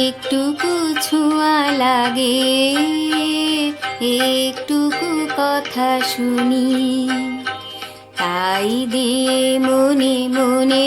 একটুকু ছোঁয়া লাগে একটুকু কথা শুনি। তাই দিয়ে মনে মনে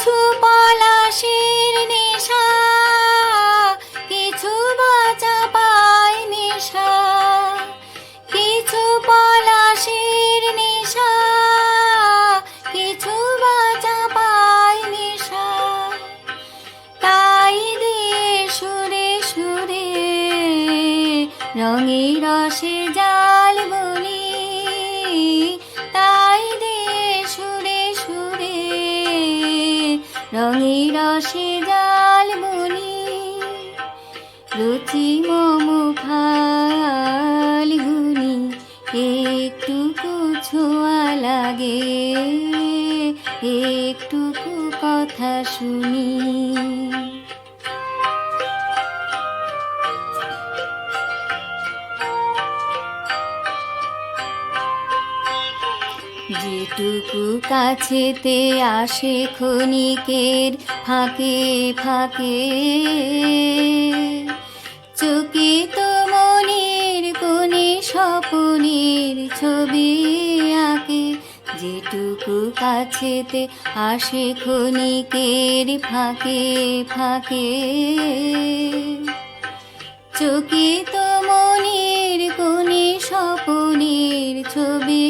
কিছু পলাশের নেশা, কিছু বাচা পায় নেশা, কিছু পলাশের নেশা, কিছু বাচা পায় নেশা। তাই দিয়ে সুরে সুরে রঙের রসে জাল বলি রঙের রসে জাল বলি রুচি মম ফাল্গুনি একটুকু ছোঁয়া লাগে একটুকু কথা শুনি। যেটুকু কাছেতে আসে ক্ষণিকের ফাঁকে ফাঁকে। চকিত মনের কোণে স্বপনের ছবি আঁকে। যেটুকু কাছেতে আসে ক্ষণিকের ফাঁকে ফাঁকে। চকিত মনের কোণে স্বপনের ছবি